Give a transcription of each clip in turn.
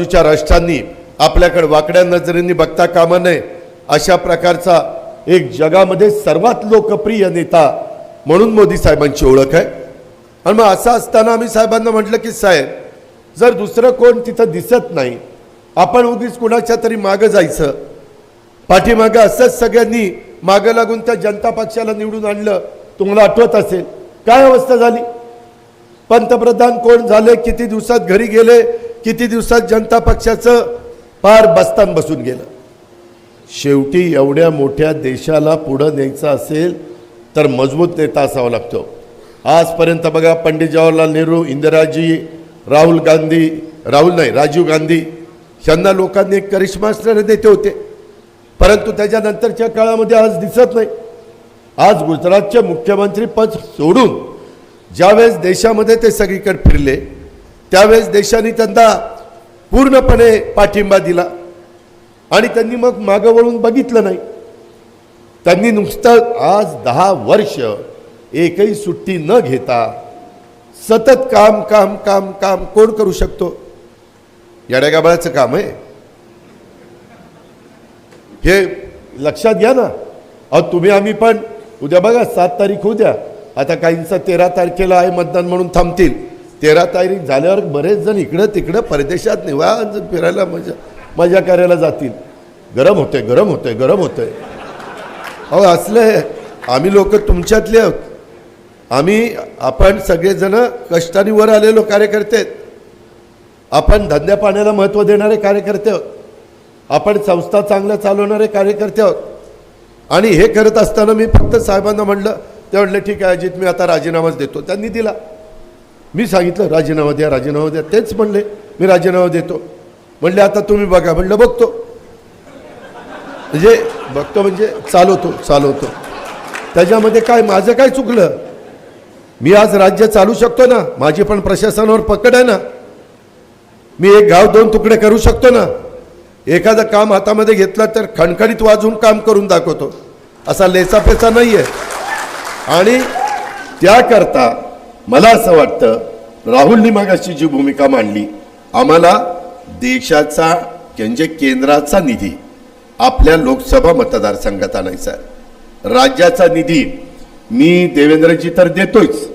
बाजूच्या राष्ट्रांनी आपल्याकडे वाकड्या नजरेने बघता कामा नये अशा प्रकारचा एक जगामध्ये सर्वात लोकप्रिय नेता म्हणून मोदी साहेबांची ओळख आहे. आणि मग असं असताना आम्ही साहेबांना म्हटलं की साहेब जर दुसरं कोण तिथं दिसत नाही आपण उगीच कुणाच्या तरी मागं जायचं. पाठीमागं असंच सगळ्यांनी मागं लागून त्या जनता पक्षाला निवडून आणलं. तुम्हाला आठवत असेल काय अवस्था झाली? पंतप्रधान कोण झाले किती दिवसात घरी गेले किती दिवसात जनता पक्षाचं पार बस्तान बसून गेलं. शेवटी एवढ्या मोठ्या देशाला पुढं न्यायचं असेल तर मजबूत नेता असावा लागतो. आजपर्यंत बघा पंडित जवाहरलाल नेहरू इंदिराजी राहुल गांधी राहुल नाही राजीव गांधी यांना लोकांनी एक करिश्मा असणारे नेते होते. परंतु त्याच्यानंतरच्या काळामध्ये आज दिसत नाही. आज गुजरातचे मुख्यमंत्री पद सोडून ज्यावेळेस देशामध्ये ते सगळीकडे फिरले त्यावेळेस देशाने त्यांना पूर्णपणे पाठिंबा दिला. आणि त्यांनी मग मागं वळून बघितलं नाही. त्यांनी नुसतं आज दहा वर्ष एकही सुट्टी न घेता सतत काम काम काम काम कोण करू शकतो? येड्यागाबाळाचं काम आहे. हे लक्षात घ्या ना. अहो तुम्ही आम्ही पण उद्या बघा सात तारीख उद्या आता काहींचा तेरा तारखेला आहे मतदान म्हणून थांबतील. तेरा तारीख झाल्यावर बरेच जण इकडं तिकडं परदेशात निवांत फिरायला मजा मजा करायला जातील. गरम होतंय गरम होतंय गरम होतंय. अहो हे आम्ही लोक तुमच्यातले आहोत. आम्ही आपण सगळेजण कष्टाने वर आलेलो कार्यकर्ते आहेत. आपण धंद्या पाण्याला महत्त्व देणारे कार्यकर्ते आहोत. आपण संस्था चांगल्या चालवणारे कार्यकर्ते आहोत. आणि हे करत असताना मी फक्त साहेबांना म्हणलं ते म्हणले ठीक आहे अजित मी आता राजीनामाच देतो. त्यांनी दिला. मी सांगितलं राजीनामा द्या राजीनामा द्या. तेच म्हणले मी राजीनामा देतो. म्हणले आता तुम्ही बघा. म्हणलं बघतो. म्हणजे बघतो म्हणजे चालवतो चालवतो. त्याच्यामध्ये काय माझं काय चुकलं? मी आज राज्य चालू शकतो ना माझी पण प्रशासनावर पकड आहे ना. मी एक गाव दोन तुकडे करू शकतो ना. एखादं काम हातामध्ये घेतलं तर खणखणीत वाजून काम करून दाखवतो. असा लेचापेचा नाही आहे आणि त्याकरता मला असं वाटतं राहुलनी मागाशी जी भूमिका मांडली आम्हाला देशाचा म्हणजे केंद्राचा निधी आपल्या लोकसभा मतदारसंघात आणायचा राज्याचा निधी मी देवेंद्रजी तर देतोच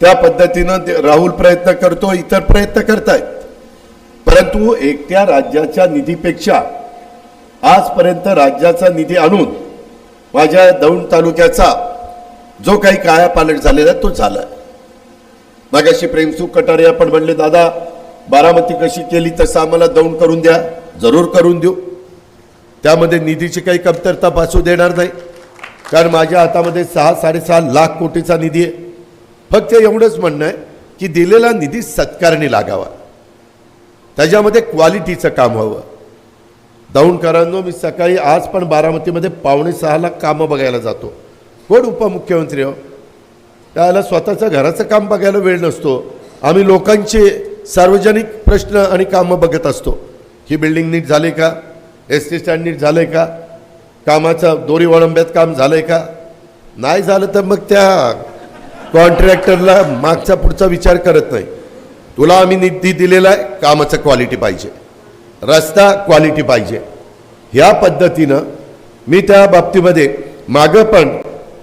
त्या पद्धतीनं दे राहुल प्रयत्न करतो इतर प्रयत्न करतायत. परंतु एकट्या राज्याच्या निधीपेक्षा आजपर्यंत राज्याचा निधी आणून माझ्या दौंड तालुक्याचा जो काही कायापालट झालेला तो झाला मागाशी प्रेमसुख कटारे आपण म्हणले दादा बारामती कशी केली तसं आम्हाला दौंड करून द्या. जरूर करून देऊ. त्यामध्ये निधीची काही कमतरता भासू देणार नाही. कारण माझ्या हातामध्ये सहा साडेसहा लाख कोटीचा निधी आहे. फक्त एवढंच म्हणणं आहे की दिलेला निधी सत्कारणी लागावा. त्याच्यामध्ये क्वालिटीचं काम व्हावं दौंडकरांनो मी सकाळी आज पण बारामतीमध्ये पावणे सहाला कामं बघायला जातो. कोण उपमुख्यमंत्री हो? त्याला स्वतःचं घराचं काम बघायला वेळ नसतो. आम्ही लोकांचे सार्वजनिक प्रश्न आणि कामं बघत असतो. ही बिल्डिंग नीट झाली का? एस टी स्टँड नीट झालंय का? कामाचं दोरी वळंब्यात काम झालंय का? नाही झालं तर मग त्या कॉन्ट्रॅक्टरला मागचा पुढचा विचार करत नाही. तुला आम्ही निधी दिलेला आहे कामाचं क्वालिटी पाहिजे. रस्ता क्वालिटी पाहिजे. ह्या पद्धतीनं मी त्या बाबतीमध्ये मागं पण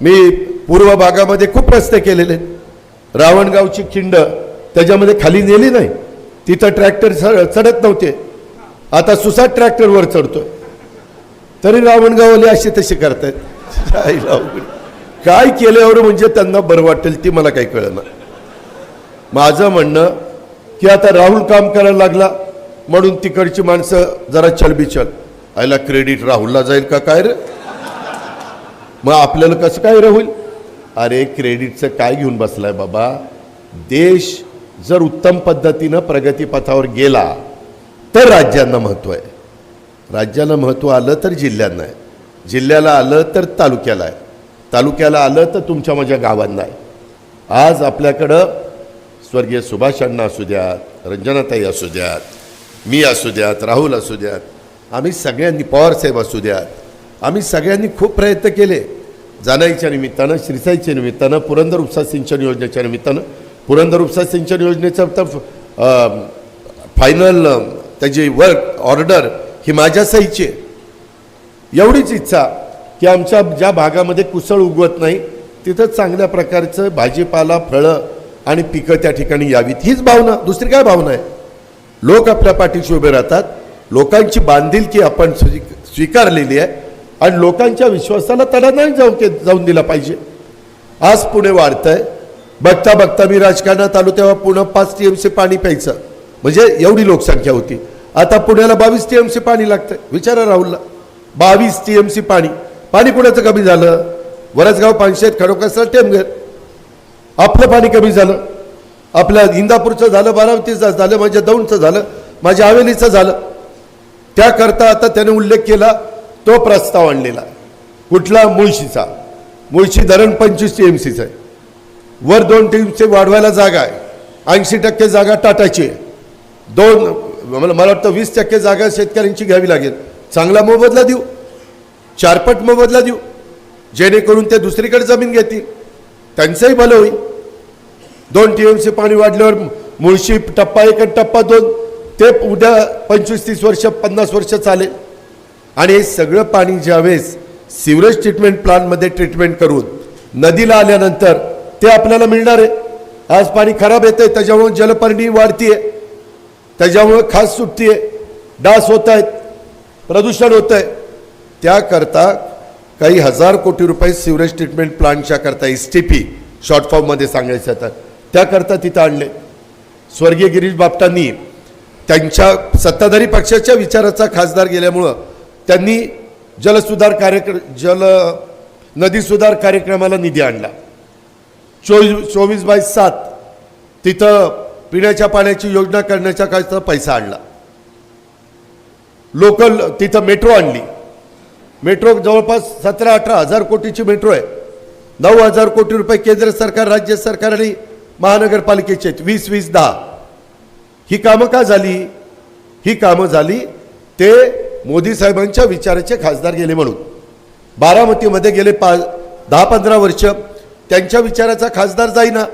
मी पूर्व भागामध्ये खूप रस्ते केलेले रावणगावची खिंड त्याच्यामध्ये खाली नेली नाही. तिथं ट्रॅक्टर चढत नव्हते. आता सुसाट ट्रॅक्टरवर चढतोय. तरी रावणगाववाले असे तसे करतायत. काय केल्यावर म्हणजे त्यांना बरं वाटेल ती मला काही कळलं माझं म्हणणं की आता राहुल काम करायला लागला म्हणून तिकडची माणसं जरा चलबिचल आयला क्रेडिट राहुलला जाईल का? काय रे? मग आपल्याला कसं काय राहुल? अरे क्रेडिटचं काय घेऊन बसलाय बाबा? देश जर उत्तम पद्धतीनं प्रगतीपथावर गेला तर राज्यांना महत्त्व आहे. राज्याला महत्त्व आलं तर जिल्ह्यांना आहे. जिल्ह्याला आलं तर तालुक्याला आहे. तालुक्याला आलं तर तुमच्या माझ्या गावांना आहे. आज आपल्याकडं स्वर्गीय सुभाष अण्णा असू द्यात रंजनाताई असू द्यात मी असू द्यात राहुल असू द्यात आम्ही सगळ्यांनी पवारसाहेब असू द्यात आम्ही सगळ्यांनी खूप प्रयत्न केले. जानाईच्या निमित्तानं श्रीसाईच्या निमित्तानं पुरंदर उपसा सिंचन योजनेच्या निमित्तानं पुरंदर उपसा सिंचन योजनेचं तर फायनल त्याची वर्क ऑर्डर ही माझ्या सहीची आहे. एवढीच इच्छा की आमच्या ज्या भागामध्ये कुसळ उगवत नाही तिथं चांगल्या प्रकारचं भाजीपाला फळं आणि पिकं त्या ठिकाणी यावीत. हीच भावना दुसरी काय भावना आहे? लोक आपल्या पाठीशी उभे राहतात. लोकांची बांधिलकी आपण स्वी स्वीकारलेली आहे. आणि लोकांच्या विश्वासाला तडा नाही जाऊ के जाऊन दिला पाहिजे. आज पुणे वाढतंय. बघता बघता मी राजकारणात आलो तेव्हा पुणे पाच टी एम सी पाणी प्यायचं. म्हणजे एवढी लोकसंख्या होती. आता पुण्याला बावीस टी एम सी पाणी लागतंय. विचारा राहुलला. बावीस टी एम सी पाणी. पाणी कुणाचं कमी झालं. वरसगाव पानशेत खडोकासर टेमघर. आपलं पाणी कमी झालं. आपल्या इंदापूरचं झालं बारामतीचं झालं माझ्या दौंडचं झालं माझ्या हवेलीचं झालं. त्याकरता आता त्याने उल्लेख केला तो प्रस्ताव आणलेला कुठला? मुळशीचा. मुळशी धरण पंचवीस टी एम सीचं आहे. वर दोन टी एम सी वाढवायला जागा आहे. ऐंशी टक्के जागा टाटाची आहे. दोन मला मला वाटतं वीस टक्के जागा शेतकऱ्यांची घ्यावी लागेल. चांगला मोबदला देऊ. चारपट मोबदला देऊ. जेणेकरून ते दुसरीकडे जमीन घेतील. त्यांचंही भलं होईल. दोन टी एम सी पाणी वाढल्यावर मुळशी टप्पा एक टप्पा दोन. ते उद्या पंचवीस तीस वर्ष पन्नास वर्ष चालेल. आणि हे सगळं पाणी ज्यावेळेस सिवरेज ट्रीटमेंट प्लांटमध्ये ट्रीटमेंट करून नदीला आल्यानंतर ते आपल्याला मिळणार आहे. आज पाणी खराब येतंय त्याच्यामुळे जलपर्णी वाढतीये त्याच्यामुळे खास सुटतीये डास होत आहेत प्रदूषण होत आहे त्याकरता काही हजार कोटी रुपये सिवरेज ट्रीटमेंट प्लांटच्या करता एस टी पी शॉर्ट फॉर्ममध्ये सांगायचं तर त्याकरता तिथं आणले. स्वर्गीय गिरीश बापटांनी त्यांच्या सत्ताधारी पक्षाच्या विचाराचा खासदार गेल्यामुळं त्यांनी जलसुधार कार्यक्रम जल नदी सुधार कार्यक्रमाला निधी आणला. चोवीस चोवीस बाय सात तिथं पिण्याच्या पाण्याची योजना करण्याच्या काय पैसा आणला. लोकल तिथं मेट्रो आणली. मेट्रो जवळपास सतरा अठरा हजार कोटीची मेट्रो आहे. नऊ हजार कोटी रुपये केंद्र सरकार राज्य सरकार आणि महानगरपालिकेचे आहेत. वीस वीस दहा. ही कामं का झाली? ही कामं झाली ते मोदी साहेबांच्या विचाराचे खासदार गेले म्हणून. बारामतीमध्ये गेले पा दहा पंधरा वर्ष. त्यांच्या विचाराचा खासदार जाईना.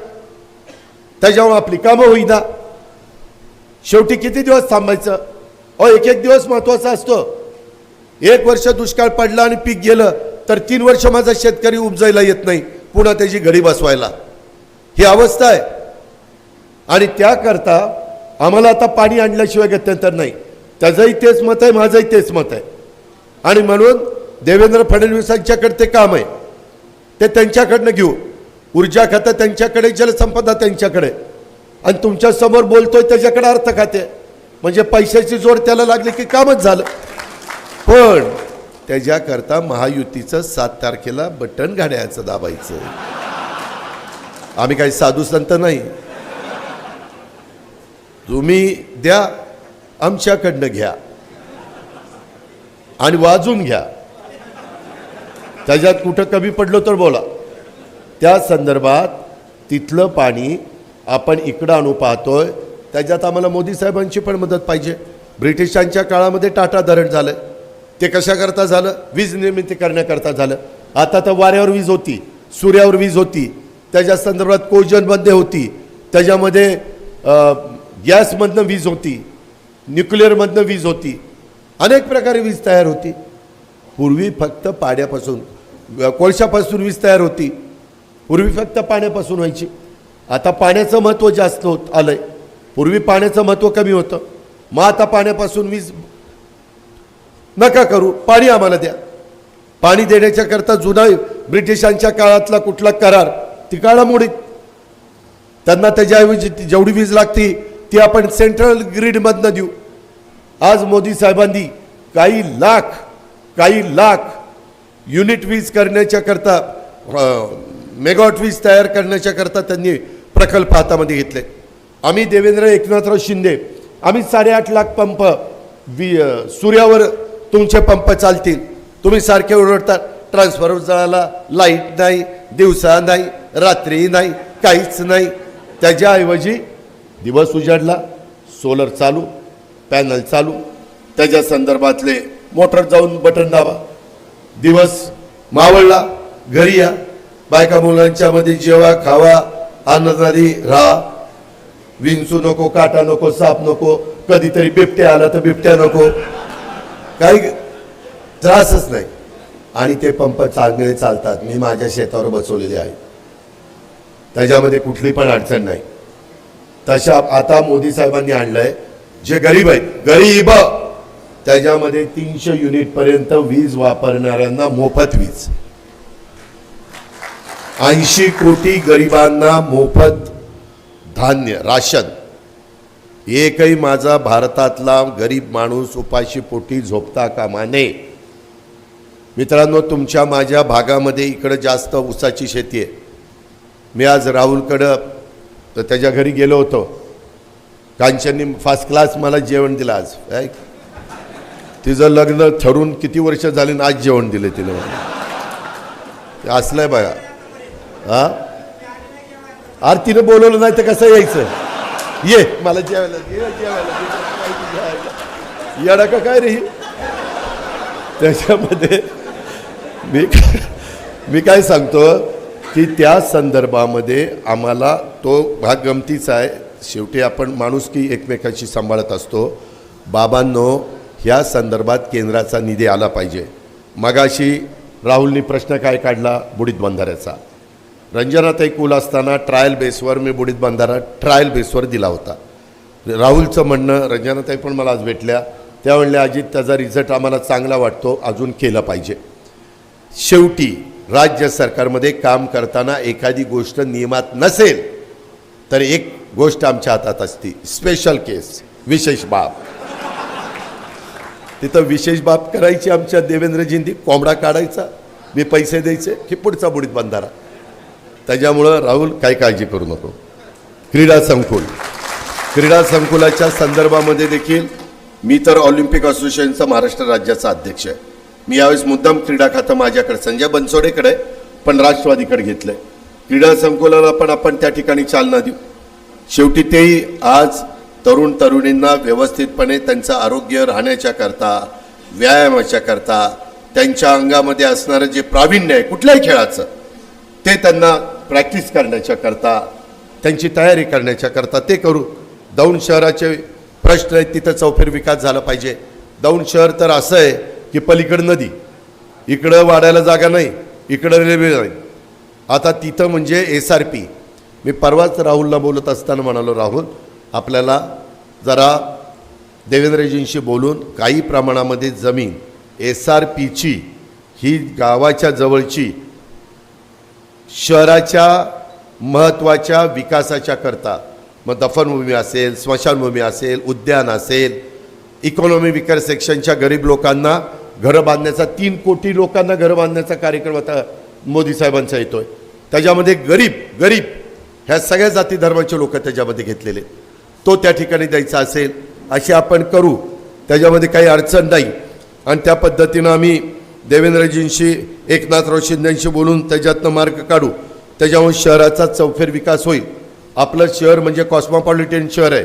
त्याच्यामुळे आपली कामं होईना. शेवटी किती दिवस थांबायचं? अहो एक एक दिवस महत्त्वाचा असतो. एक वर्ष दुष्काळ पडला आणि पीक गेलं तर तीन वर्ष माझा शेतकरी उपजायला येत नाही. पुन्हा त्याची घडी बसवायला. ही अवस्था आहे. आणि त्याकरता आम्हाला आता पाणी आणल्याशिवाय गत्यंतर नाही. त्याचंही तेच मत आहे माझंही तेच मत आहे. आणि म्हणून देवेंद्र फडणवीसांच्याकडे ते काम आहे. ते त्यांच्याकडनं घेऊ. ऊर्जा खातं त्यांच्याकडे जलसंपदा त्यांच्याकडे. आणि तुमच्यासमोर बोलतोय त्याच्याकडे अर्थ खाते. म्हणजे पैशाची जोड त्याला लागली की कामच झालं. पण त्याच्याकरता महायुतीचं सात तारखेला बटन घाण्याचं दाबायचं. आम्ही काही साधू संत नाही. तुम्ही द्या आमच्याकडनं घ्या. आणि वाजून घ्या. त्याच्यात कुठं कमी पडलो तर बोला. त्या संदर्भात तिथलं पाणी आपण इकडं आणू पाहतोय. त्याच्यात आम्हाला मोदी साहेबांची पण मदत पाहिजे. ब्रिटिशांच्या काळामध्ये टाटा धरण झालं. ते कशाकरता झालं? वीज निर्मिती करण्याकरता झालं. आता तर वाऱ्यावर वीज होती सूर्यावर वीज होती. त्याच्या संदर्भात कोजनमध्ये होती. त्याच्यामध्ये गॅसमधनं वीज होती. न्यूक्लिअरमधनं वीज होती. अनेक प्रकारे वीज तयार होती. पूर्वी फक्त पाण्यापासून कोळशापासून वीज तयार होती. पूर्वी फक्त पाण्यापासून व्हायची. आता पाण्याचं महत्त्व जास्त होत आलंय. पूर्वी पाण्याचं महत्त्व कमी होतं. मग आता पाण्यापासून वीज नका करू. पाणी आम्हाला द्या. पाणी देण्याच्या करता जुना ब्रिटिशांच्या काळातला कुठला करार ती काळामोडीत. त्यांना त्याच्याऐवजी ती जेवढी वीज लागती ती आपण सेंट्रल ग्रीडमधनं देऊ. आज मोदी साहेबांनी काही लाख काही लाख युनिट वीज करण्याच्याकरता मेगावॉट वीज तयार करण्याच्याकरता त्यांनी प्रकल्प हातामध्ये घेतले. आम्ही देवेंद्र एकनाथराव शिंदे आम्ही साडेआठ लाख पंप वि सूर्यावर तुमचे पंप चालतील. तुम्ही सारखे ओरडता ट्रान्सफॉर्मर जळाला लाइट नाही दिवसा नाही रात्री नाही काहीच नाही. त्याच्याऐवजी दिवस उजाडला सोलर चालू पॅनल चालू त्याच्या संदर्भातले मोटर जाऊन बटन दाबा. दिवस मावळला घरी या. बायका मुलांच्या मध्ये जेवा खावा आनंदारी राहा. विंचू नको काटा नको साप नको कधीतरी बिबट्या आला तर बिबट्या नको. काही त्रासच नाही. आणि ते पंप चांगले चालतात. मी माझ्या शेतावर बसवलेले आहे. त्याच्यामध्ये कुठली पण अडचण नाही. तशा आता मोदी साहेबांनी आणलंय. जे गरीब आहेत गरीब! त्याच्यामध्ये तीनशे युनिट पर्यंत वीज वापरणाऱ्यांना मोफत वीज. ऐंशी कोटी गरिबांना मोफत धान्य राशन. एकही माझा भारतातला गरीब माणूस उपाशी पोटी झोपता कामा नये. मित्रांनो तुमच्या माझ्या भागामध्ये इकडं जास्त ऊसाची शेती आहे. मी आज राहुलकडं तर त्याच्या घरी गेलो होतो. कांचननी फर्स्ट क्लास मला जेवण दिलं आज काय तिचं लग्न ठरून किती वर्ष झाले आणि आज जेवण दिलं तिने. मला ते असलंय बघा. हां? अरे तिने बोलवलं नाही तर कसं यायचं? ये मला जेवायला ये जेवायला काय येडा का काय रे ही? त्याच्यामध्ये मी मी काय सांगतो? की त्या संदर्भामध्ये आम्हाला तो भाग गमतीचा आहे. शेवटी आपण माणूस की एकमेकाशी सांभाळत असतो. बाबांनो ह्या संदर्भात केंद्राचा निधी आला पाहिजे. मगाशी राहुलनी प्रश्न काय काढला? बुडीत बंधाऱ्याचा. रंजनाताई कुल असताना ट्रायल बेसवर मी बुडीत बंधारा ट्रायल बेसवर दिला होता. राहुलचं म्हणणं रंजनाताई पण मला आज भेटल्या. त्या म्हणल्या अजित त्याचा रिझल्ट आम्हाला चांगला वाटतो. अजून केला पाहिजे. शेवटी राज्य सरकारमध्ये काम करताना एखादी गोष्ट नियमात नसेल तर एक गोष्ट आमच्या हातात असती स्पेशल केस विशेष बाब. तिथं विशेष बाब करायची आमच्या देवेंद्रजींनी कोंबडा काढायचा मी पैसे द्यायचे की पुढचा बुडीत बंधारा. त्याच्यामुळं राहुल काही काळजी करू नको. क्रीडा संकुल. क्रीडा संकुलाच्या संदर्भामध्ये देखील मी तर ऑलिम्पिक असोसिएशनचा महाराष्ट्र राज्याचा अध्यक्ष आहे. मी यावेळेस मुद्दाम क्रीडा खातं माझ्याकडे संजय बनसोडेकडे पण राष्ट्रवादीकडे घेतलंय. क्रीडा संकुलाला पण आपण त्या ठिकाणी चालना देऊ. शेवटी तेही आज तरुण तरुणींना व्यवस्थितपणे त्यांचं आरोग्य राहण्याच्या करता व्यायामाच्या करता त्यांच्या अंगामध्ये असणारं जे प्रावीण्य आहे कुठल्याही खेळाचं ते त्यांना प्रॅक्टिस करण्याच्या करता त्यांची तयारी करण्याच्या करता ते करू. दौंड शहराचे प्रश्न आहेत तिथं चौफेर विकास झाला पाहिजे. दौंड शहर तर असं आहे की पलीकडं नदी. इकडं वाढायला जागा नाही इकडं रेल्वे नाही. आता तिथं म्हणजे एस आर पी मी परवाच राहुलला बोलत असताना म्हणालो राहुल आपल्याला जरा देवेंद्रजींशी बोलून काही प्रमाणामध्ये जमीन एस आर पीची ही गावाच्या जवळची शहराच्या महत्त्वाच्या विकासाच्या करता मग दफनभूमी असेल स्मशानभूमी असेल उद्यान असेल इकॉनॉमी विकास सेक्शनच्या गरीब लोकांना घरं बांधण्याचा तीन कोटी लोकांना घरं बांधण्याचा कार्यक्रम आता मोदी साहेबांचा आहे त्याच्यामध्ये गरीब गरीब ह्या सगळ्या जाती धर्माचे लोक त्याच्यामध्ये घेतलेले तो त्या ठिकाणी द्यायचा असेल असे आपण करू. त्याच्यामध्ये काही अडचण नाही. आणि त्या पद्धतीनं आम्ही देवेंद्रजींशी एकनाथराव शिंदेशी बोलून त्याच्यातनं मार्ग काढू. त्याच्यामुळे शहराचा चौफेर विकास होईल. आपलं शहर म्हणजे कॉस्मॉपॉलिटन शहर आहे.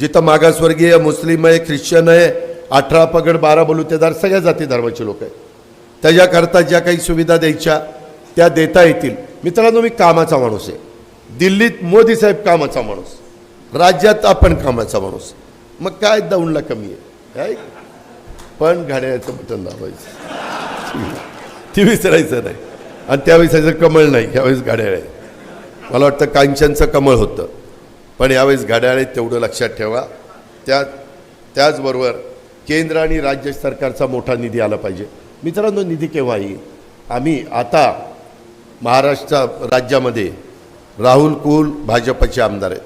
जिथं मागासवर्गीय मुस्लिम आहे ख्रिश्चन आहे अठरा पगड बारा बलुतेदार सगळ्या जाती धर्माचे लोक आहेत. त्याच्याकरता ज्या काही सुविधा द्यायच्या त्या देता येतील. मित्रांनो मी कामाचा माणूस आहे. दिल्लीत मोदी साहेब कामाचा माणूस. राज्यात आपण कामाचा माणूस. मग काय दौंडला कमी आहे? काय? पण घड्याळाचं बटन दाबायचं. ती विसरायचं नाही. आणि त्यावेळेस त्याचं कमळ नाही ह्यावेळेस घड्याळ आहे. मला वाटतं कांचनचं कमळ होतं. पण यावेळेस घड्याळ आहे तेवढं लक्षात ठेवा. त्या त्याचबरोबर केंद्र आणि राज्य सरकारचा मोठा निधी आला पाहिजे. मित्रांनो निधी केव्हा येईल? आम्ही आता महाराष्ट्र राज्यामध्ये राहुल कुल भाजपचे आमदार आहेत.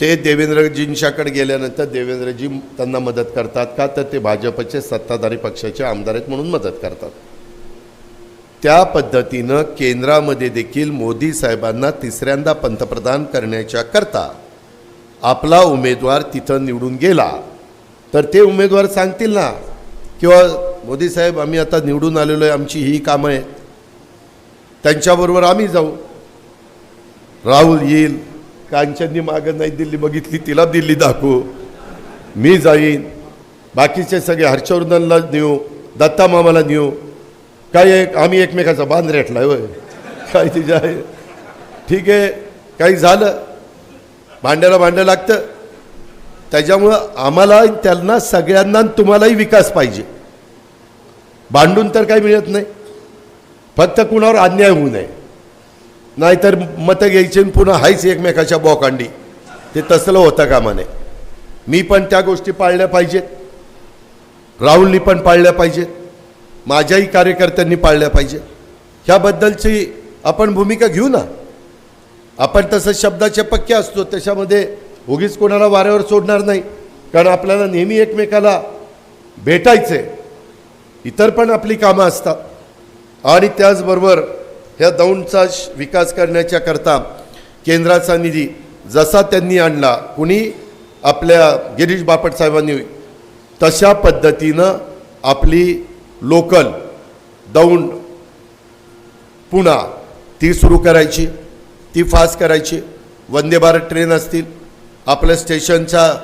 ते देवेंद्रजींच्याकडे गेल्यानंतर देवेंद्रजी त्यांना मदत करतात का? तर ते भाजपचे सत्ताधारी पक्षाचे आमदार आहेत म्हणून मदत करतात. त्या पद्धतीनं केंद्रामध्ये देखील मोदी साहेबांना तिसऱ्यांदा पंतप्रधान करण्याच्या करता आपला उमेदवार तिथं निवडून गेला. तर ते उमेदवार सांगतील ना किंवा मोदी साहेब आम्ही आता निवडून आलेलो आहे आमची ही कामं आहेत. त्यांच्याबरोबर आम्ही जाऊ. राहुल येईल कांचननी मागं नाही दिल्ली बघितली तिला दिल्ली दाखवू. मी जाईन. बाकीचे सगळे हर्षवर्धनला नेऊ दत्ता मामाला नेऊ. काय एक आम्ही एकमेकाचा बांध रेटला होय. काय तिच्या आहे ठीक आहे. काही झालं. भांड्याला भांडं लागतं. त्याच्यामुळं आम्हाला त्यांना सगळ्यांना तुम्हालाही विकास पाहिजे. भांडून तर काही मिळत नाही. फक्त कुणावर अन्याय होऊ नये. नाहीतर मतं घ्यायची आणि पुन्हा हायच एकमेकाच्या बॉकांडी. ते तसलं होतं कामा नये मी पण त्या गोष्टी पाळल्या पाहिजेत. राहुलनी पण पाळल्या पाहिजेत. माझ्याही कार्यकर्त्यांनी पाळल्या पाहिजेत. ह्याबद्दलची आपण भूमिका घेऊ ना. आपण तसं शब्दाचे पक्के असतो. त्याच्यामध्ये उगीच कोणाला वाऱ्यावर सोडणार नाही. कारण आपल्याला नेहमी एकमेकाला भेटायचे. इतर पण आपली कामं असतात. आणि त्याचबरोबर ह्या दौंडचा श- विकास करण्याच्या करता केंद्राचा निधी जसा त्यांनी आणला कुणी आपल्या गिरीश बापट साहेबांनी तशा पद्धतीनं आपली लोकल दौंड पुणा ती सुरू करायची ती फास्ट करायची. वंदे भारत ट्रेन असतील आपल्या स्टेशनचा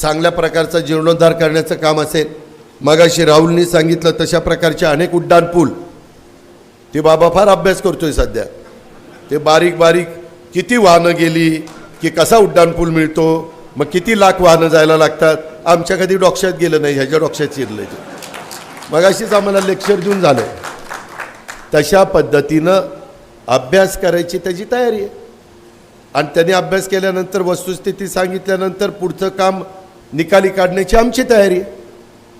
चांगल्या प्रकारचा जीर्णोद्धार करण्याचं काम असेल. मगाशी राहुलनी सांगितलं तशा प्रकारचे अनेक उड्डाण पूल. ते बाबा फार अभ्यास करतोय सध्या. ते बारीक बारीक किती वाहनं गेली की कसा उड्डाण पूल मिळतो मग किती लाख वाहनं जायला लागतात आमच्या कधी डोक्यात गेलं नाही ह्याच्या डोक्यात शिरलं ते. मगाशीच आम्हाला लेक्चर देऊन झालं. तशा पद्धतीनं अभ्यास करायची त्याची तयारी आहे. आणि त्यांनी अभ्यास केल्यानंतर वस्तुस्थिती सांगितल्यानंतर पुढचं काम निकाली काढण्याची आमची तयारी आहे.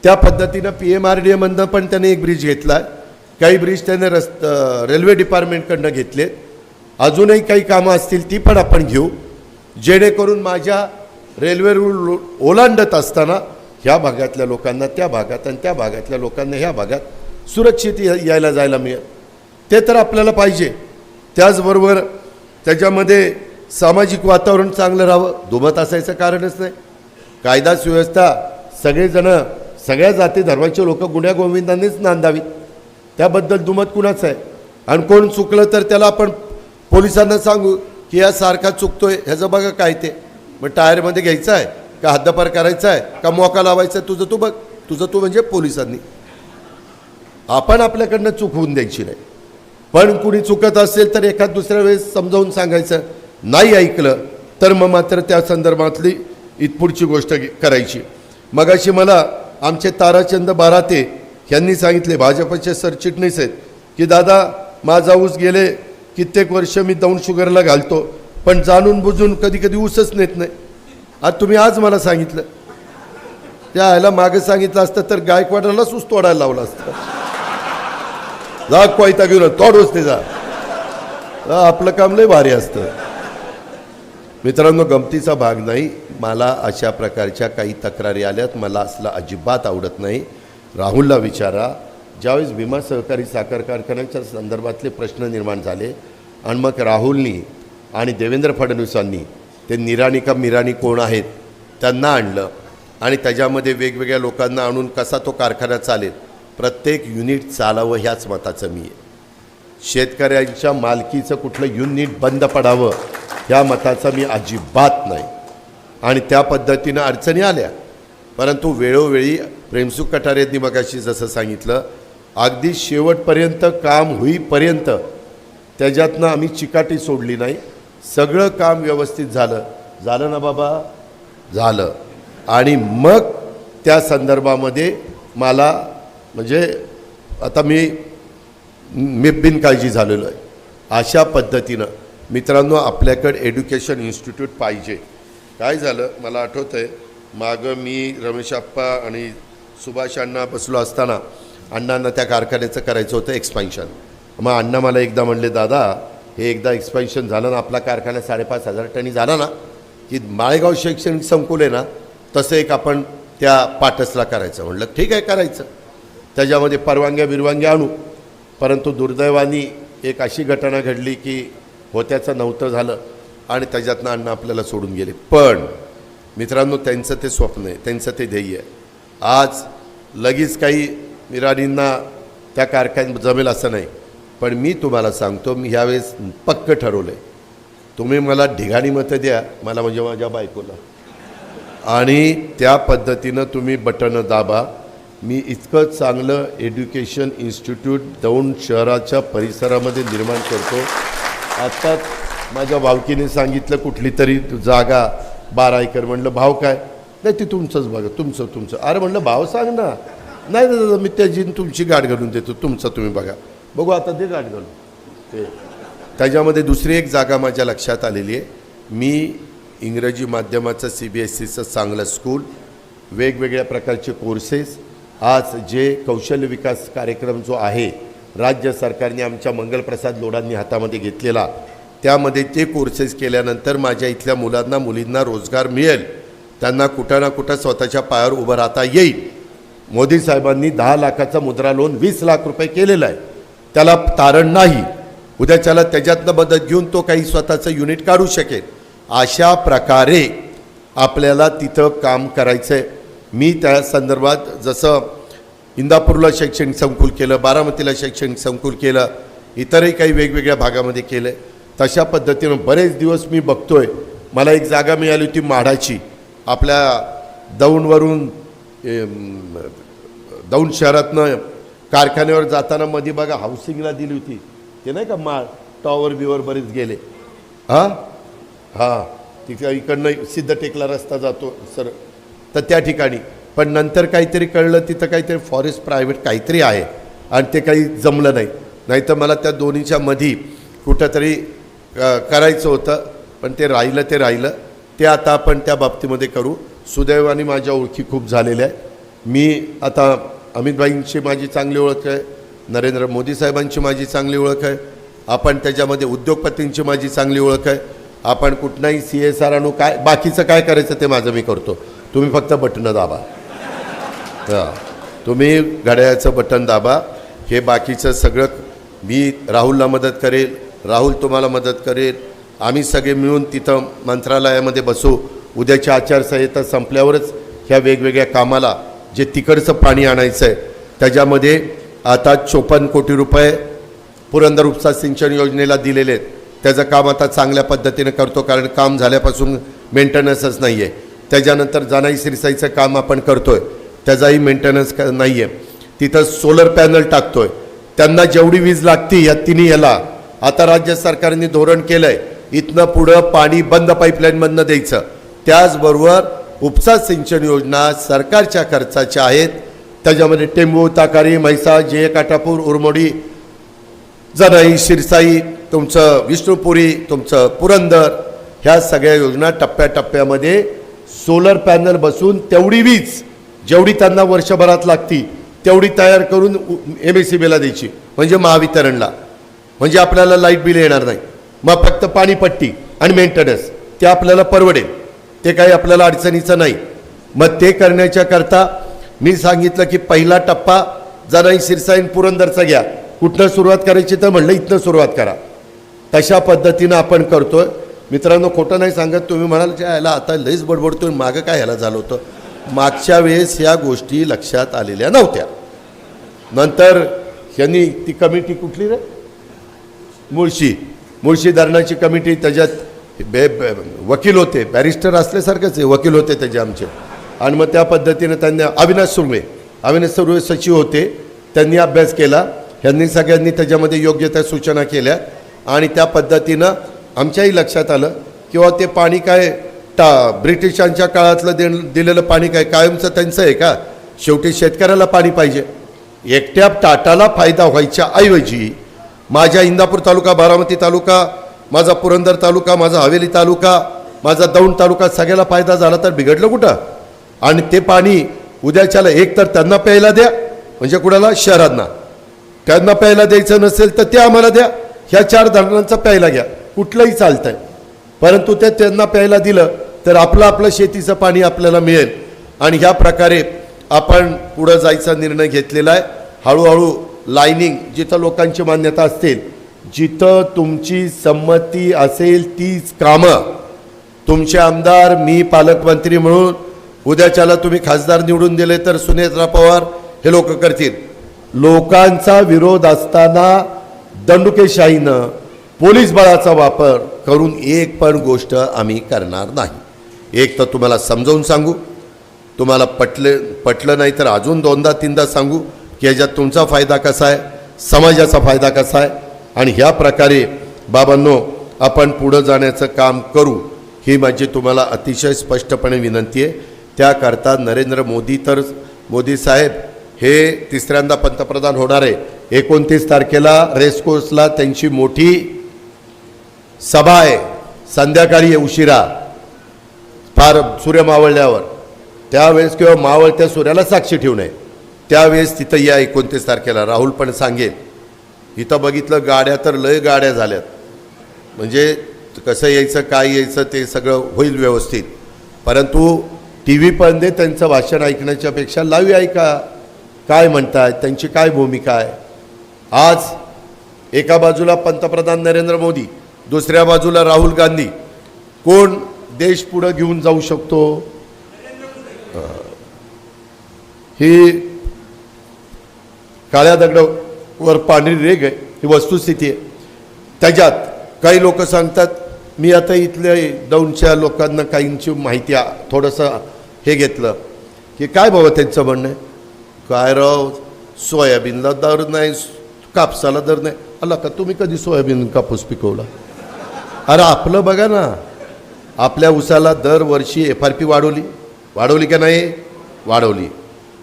त्या पद्धतीनं पी एम आर डी एमधनं पण त्याने एक ब्रिज घेतला आहे काही ब्रिज त्याने रस्त रेल्वे डिपार्टमेंटकडनं घेतले अजूनही काही कामं असतील ती पण आपण घेऊ. जेणेकरून माझ्या रेल्वे रूळ ओलांडत असताना ह्या भागातल्या लोकांना त्या भागात आणि त्या भागातल्या लोकांना ह्या भागात सुरक्षित यायला जायला मिळेल. ते तर आपल्याला पाहिजे. त्याचबरोबर त्याच्यामध्ये सामाजिक वातावरण चांगलं राहावं. दुमत असायचं कारणच नाही. कायदा सुव्यवस्था सगळेजणं सगळ्या जाती धर्माचे लोक गुन्ह्या गोविंदांनीच नांदावी त्याबद्दल दुमत कुणाचं आहे? आणि कोण चुकलं तर त्याला आपण पोलिसांना सांगू की या सारखा चुकतोय ह्याचं बघा काय ते. मग टायरमध्ये घ्यायचं आहे? का हद्दपार करायचा आहे? का मोका लावायचा आहे? तुझं तू बघ. तुझं तू म्हणजे पोलिसांनी. आपण आपल्याकडनं चूक होऊन द्यायची नाही. पण कुणी चुकत असेल तर एखाद दुसऱ्या वेळेस समजावून सांगायचं. नाही ऐकलं तर मग मात्र त्या संदर्भातली इथपुढची गोष्ट करायची. मगाशी मला आमचे ताराचंद बाराते यांनी सांगितले भाजपचे सरचिटणीस आहेत की दादा माझा ऊस गेले कित्येक वर्ष मी दौंड शुगरला घालतो पण जाणून बुजून कधी कधी ऊसच नेत नाही. आज तुम्ही आज मला सांगितलं. त्या ह्याला मागं सांगितलं असतं तर गायकवाडालाच ऊस तोडायला लावला असतं. जा कोयता घेऊन तोडूच ते जा आपलं काम लय भारी असतं. मित्रांनो गमतीचा भाग नाही. मला अशा प्रकारच्या काही तक्रारी आल्यात. मला असलं अजिबात आवडत नाही. राहुलला विचारा. ज्यावेळेस भीमा सहकारी साखर कारखान्याच्या संदर्भातले प्रश्न निर्माण झाले आणि मग राहुलनी आणि देवेंद्र फडणवीसांनी ते निराणी का मिराणी कोण आहेत त्यांना आणलं आणि त्याच्यामध्ये वेगवेगळ्या लोकांना आणून कसा तो कारखाना चालेल प्रत्येक युनिट चालावं ह्याच मताचं मी आहे. शेतकऱ्यांच्या मालकीचं कुठलं युनिट बंद पडावं या मताचा मी अजिबात नाही. आणि त्या पद्धतीनं अडचणी आल्या. परंतु वेळोवेळी प्रेमसुख कटारेंनी मगाशी जसं सांगितलं अगदी शेवटपर्यंत काम होईपर्यंत त्याच्यातनं आम्ही चिकाटी सोडली नाही. सगळं काम व्यवस्थित झालं. झालं ना बाबा? झालं. आणि मग त्या संदर्भामध्ये मला म्हणजे आता मी मी बिनकाळजी झालेलो आहे. अशा पद्धतीनं मित्रांनो आपल्याकडे एड्युकेशन इन्स्टिट्यूट पाहिजे. काय झालं? मला आठवतं आहे मागं मी रमेशाप्पा आणि सुभाष अण्णा बसलो असताना अण्णांना त्या कारखान्याचं करायचं होतं एक्सपान्शन मग अण्णा मला एकदा म्हणले दादा हे एकदा एक्सपान्शन झालं ना आपला कारखाना साडेपाच हजार टनी झाला ना की माळेगाव शैक्षणिक संकुल आहे ना तसं एक आपण त्या पाटसला करायचं. म्हणलं ठीक आहे करायचं. त्याच्यामध्ये परवानग्या बिरवानग्या आणू. परंतु दुर्दैवानी एक अशी घटना घडली की होत्याचं नव्हतं झालं आणि त्याच्यातनं अण्णा आपल्याला सोडून गेले. पण मित्रांनो त्यांचं ते स्वप्न आहे त्यांचं ते ध्येय आहे. आज लगेच काही मिराणींना त्या कारखान्यात जमेल असं नाही. पण मी तुम्हाला सांगतो मी ह्यावेळेस पक्क ठरवलं आहे तुम्ही मला ढिगाणी मतं द्या मला म्हणजे माझ्या बायकोला. आणि त्या पद्धतीनं तुम्ही बटणं दाबा. मी इतकं चांगलं एज्युकेशन इन्स्टिट्यूट दौंड शहराच्या परिसरामध्ये निर्माण करतो. आत्ताच माझ्या भावकीने सांगितलं कुठली तरी जागा बारा एकर म्हणलं भाव काय? नाही ते तुमचंच बघा तुमचं तुमचं. अरे म्हणलं भाव सांग ना. नाही दादा मी त्याची तुमची गाठ घालून देतो तुमचं तुम्ही बघा. बघू आता ते गाठ घालून. ते. त्याच्यामध्ये दुसरी एक जागा माझ्या लक्षात आलेली आहे. मी इंग्रजी माध्यमाचं सी बी एस सीचं चांगलं स्कूल वेगवेगळ्या प्रकारचे कोर्सेस आज जे कौशल्य विकास कार्यक्रम जो आहे राज्य सरकारने आमच्या मंगलप्रसाद लोडांनी हातामध्ये घेतलेला. त्यामध्ये ते कोर्सेस केल्यानंतर माझ्या इथल्या मुलांना मुलींना रोजगार मिळेल. त्यांना कुठं ना कुठं स्वतःच्या पायावर उभं राहता येईल. मोदी साहेबांनी दहा लाखाचा मुद्रा लोन वीस लाख रुपये केलेलं आहे. त्याला तारण नाही. उद्याच्याला त्याच्यातनं मदत घेऊन तो काही स्वतःचं युनिट काढू शकेल. अशा प्रकारे आपल्याला तिथं काम करायचं आहे मी त्या संदर्भात जसं इंदापूरला शैक्षणिक संकुल केलं बारामतीला शैक्षणिक संकुल केलं इतरही काही वेगवेगळ्या भागामध्ये केलं तशा पद्धतीनं बरेच दिवस मी बघतोय. मला एक जागा मिळाली होती माढाची. आपल्या दौंडवरून दौंड शहरातनं कारखान्यावर जाताना मध्ये बघा हाऊसिंगला दिली होती. ते नाही का माळ टॉवर बिवर बरेच गेले. हां? हां. तिथं इकडनं सिद्धटेकला रस्ता जातो सर. तर त्या ठिकाणी. पण नंतर काहीतरी कळलं तिथं काहीतरी फॉरेस्ट प्रायव्हेट काहीतरी आहे आणि ते काही जमलं नाही. नाहीतर मला त्या दोन्हीच्या मधी कुठंतरी करायचं होतं पण ते राहिलं ते राहिलं. ते आता आपण त्या बाबतीमध्ये करू. सुदैवाने माझ्या ओळखी खूप झालेल्या आहे मी आता अमितभाईंची माझी चांगली ओळख आहे नरेंद्र मोदी साहेबांची माझी चांगली ओळख आहे आपण त्याच्यामध्ये उद्योगपतींची माझी चांगली ओळख आहे. आपण कुठलाही सी एस आर आणू काय बाकीचं काय करायचं ते माझं मी करतो. तुम्ही फक्त बटणं दाबा. हां. तुम्ही घड्याळाचं बटन दाबा. हे बाकीचं सगळं मी राहुलला मदत करेल. राहुल तुम्हाला मदत करेल. आम्ही सगळे मिळून तिथं मंत्रालयामध्ये बसू. उद्याच्या आचारसंहिता संपल्यावरच ह्या वेगवेगळ्या कामाला जे तिकडचं पाणी आणायचं आहे त्याच्यामध्ये आता चोपन्न कोटी रुपये पुरंदर उपसा सिंचन योजनेला दिलेले आहेत. त्याचं काम आता चांगल्या पद्धतीनं करतो कारण काम झाल्यापासून मेंटेनन्सच नाही आहे त्याच्यानंतर जानाई सिरसाईचं काम आपण करतो आहे त्याचाही मेंटेनन्स का नाही आहे तिथं सोलर पॅनल टाकतो आहे त्यांना जेवढी वीज लागती या तिन्ही याला आता राज्य सरकारने धोरण केलं आहे इथनं पुढं पाणी बंद पाईपलाईनमधनं द्यायचं. त्याचबरोबर उपसा सिंचन योजना सरकारच्या खर्चाच्या आहेत. त्याच्यामध्ये टेंबू ताकारी म्हैसा जे काठापूर उरमोडी जनाई शिरसाई तुमचं विष्णुपुरी तुमचं पुरंदर ह्या सगळ्या योजना टप्प्याटप्प्यामध्ये सोलर पॅनल बसून तेवढी वीज जेवढी त्यांना वर्षभरात लागती तेवढी तयार करून एम एस सी बीला द्यायची. म्हणजे महावितरणला. म्हणजे आपल्याला लाइट बिल येणार नाही. मग फक्त पाणीपट्टी आणि मेंटेनन्स ते आपल्याला परवडेल. ते काही आपल्याला अडचणीचं नाही. मग ते करण्याच्या करता मी सांगितलं की पहिला टप्पा जराई सिरसाईन पुरंदरचा घ्या. कुठनं सुरुवात करायची तर म्हणलं इथनं सुरुवात करा. तशा पद्धतीनं आपण करतोय. मित्रांनो खोटं नाही सांगत. तुम्ही म्हणाल की याला आता लईच बडबडतोय. मागं काय ह्याला झालं होतं? मागच्या वेळेस या गोष्टी लक्षात आलेल्या नव्हत्या. नंतर यांनी ती कमिटी कुठली रे? मुळशी. मुळशी धरणाची कमिटी त्याच्यात बे बे- वकील होते. बॅरिस्टर असल्यासारखेच आहे. वकील होते त्याचे आमचे. आणि मग त्या पद्धतीनं त्यांनी अविनाश सुर्वे अविनाश सुर्वे सचिव होते. त्यांनी अभ्यास केला. ह्यांनी सगळ्यांनी त्याच्यामध्ये योग्य त्या सूचना केल्या. आणि त्या पद्धतीनं आमच्याही लक्षात आलं. किंवा ते पाणी काय टा ब्रिटिशांच्या काळातलं दे दिलेलं पाणी काय कायमचं त्यांचं आहे का? शेवटी शेतकऱ्याला पाणी पाहिजे. एकट्या टाटाला फायदा व्हायच्या ऐवजी माझ्या इंदापूर तालुका बारामती तालुका माझा पुरंदर तालुका माझा हवेली तालुका माझा दौंड तालुका सगळ्याला फायदा झाला तर बिघडलं कुठं? आणि ते पाणी उद्याच्याला एक तर त्यांना प्यायला द्या म्हणजे कुणाला? शहरांना. त्यांना प्यायला द्यायचं नसेल तर ते आम्हाला द्या ह्या चार धरणांचा प्यायला घ्या. कुठलंही चालतंय. परंतु ते त्यांना प्यायला दिलं तर आपलं आपलं शेतीचं पाणी आपल्याला मिळेल. आणि ह्या प्रकारे आपण पुढं जायचा निर्णय घेतलेला आहे. हळूहळू लाईनिंग जिथं लोकांची मान्यता असतील जिथं तुमची संमती असेल तीच कामं. तुमचे आमदार मी पालकमंत्री म्हणून उद्याच्याला तुम्ही खासदार निवडून दिले तर सुनेत्रा पवार हे लोक करतील. लोकांचा विरोध असताना दंडुकेशाहीनं पोलीस बळाचा वापर करून एक पण गोष्ट आम्ही करणार नाही. एक तर तुम्हाला समजावून सांगू. तुम्हाला पटले पटलं नाही तर अजून दोनदा तीनदा सांगू की याच्यात तुमचा फायदा कसा आहे समाजाचा फायदा कसा आहे आणि ह्या प्रकारे बाबांनो आपण पुढं जाण्याचं काम करू ही माझी तुम्हाला अतिशय स्पष्टपणे विनंती आहे. त्याकरता नरेंद्र मोदी तर मोदी साहेब हे तिसऱ्यांदा पंतप्रधान होणार आहे. एकोणतीस तारखेला रेसकोर्सला त्यांची मोठी सभा आहे. संध्याकाळी उशिरा फार सूर्य मावळल्यावर. त्यावेळेस किंवा मावळत्या सूर्याला साक्षी ठेवू नये. त्यावेळेस तिथं या एकोणतीस तारखेला राहुल पण सांगेल इथं बघितलं गाड्या तर लय गाड्या झाल्यात. म्हणजे कसं यायचं काय यायचं ते सगळं होईल व्यवस्थित. परंतु टी व्ही पण त्यांचं भाषण ऐकण्याच्या लावी ऐका. काय म्हणतायत त्यांची काय भूमिका आहे? आज एका बाजूला पंतप्रधान नरेंद्र मोदी दुसऱ्या बाजूला राहुल गांधी. कोण देश पुढं घेऊन जाऊ शकतो. ही काळ्या दगडावर पांढरी रेग आहे ही वस्तुस्थिती आहे. त्याच्यात काही लोक सांगतात मी आता इथल्या दौंडच्या लोकांना काहींची माहिती थोडंसं हे घेतलं की काय बाबा त्यांचं म्हणणं आहे? काय राव सोयाबीनला दर नाही कापसाला दर नाही. अल्ला का तुम्ही कधी सोयाबीन कापूस पिकवला? अरे आपलं बघा ना आपल्या उसाला दरवर्षी एफ आर पी वाढवली. वाढवली का नाही? वाढवली.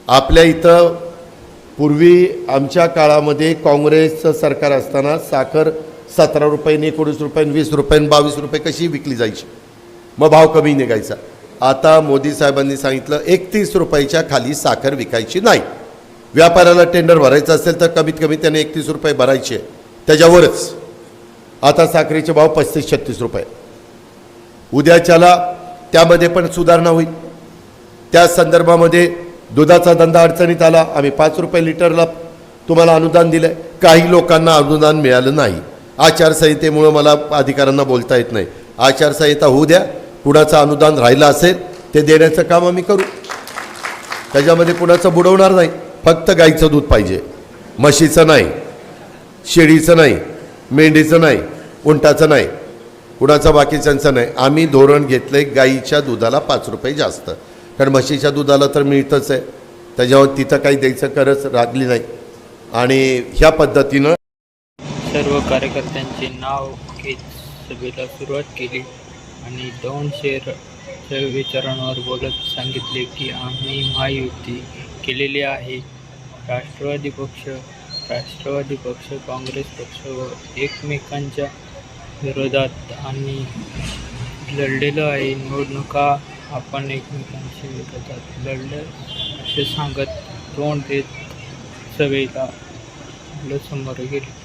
आपल्या इथं पूर्वी आमच्या काळामध्ये काँग्रेसचं सरकार असताना साखर सतरा रुपयांनी एकोणीस रुपयाने वीस रुपयाने बावीस रुपये कशी विकली जायची? मग भाव कमी निघायचा. आता मोदी साहेबांनी सांगितलं एकतीस रुपयाच्या खाली साखर विकायची नाही. व्यापाऱ्याला टेंडर भरायचं असेल तर कमीत कमी त्याने एकतीस रुपये भरायचे. त्याच्यावरच. आता साखरेचे भाव पस्तीस छत्तीस रुपये. उद्याच्याला त्यामध्ये पण सुधारणा होईल. त्या संदर्भामध्ये दुधाचा धंदा अडचणीत आला. आम्ही पाच रुपये लिटरला तुम्हाला अनुदान दिलं काही लोकांना अनुदान मिळालं नाही. आचारसंहितेमुळं मला अधिकाऱ्यांना बोलता येत नाही. आचारसंहिता होऊ द्या. कुणाचं अनुदान राहिलं असेल ते देण्याचं काम आम्ही करू. त्याच्यामध्ये कुणाचं बुडवणार नाही. फक्त गाईचं दूध पाहिजे. म्हशीचं नाही. शेळीचं नाही. मेंढीचं नाही. उंटाचं नाही. कुणाचा बाकीच्यांचं नाही. आम्ही धोरण घेतलं आहे गाईच्या दुधाला पाच रुपये जास्त. कारण म्हशीच्या दुधाला तर मिळतंच आहे. त्याच्यावर तिथं काही द्यायचं गरज लागली नाही. आणि ह्या पद्धतीनं सर्व कार्यकर्त्यांचे नाव घेत सभेला सुरुवात केली आणि दोन शेर विचारांवर बोलत सांगितले की आम्ही महायुती केलेली आहे. राष्ट्रवादी पक्ष राष्ट्रवादी पक्ष काँग्रेस पक्ष व एकमेकांच्या विरोधात आम्ही लढलेलो आहे. निवडणुका आपण एकमेकांशी विरोधात लढलं. असे सांगत तोंड देत सभेला आपलं समोर गेले.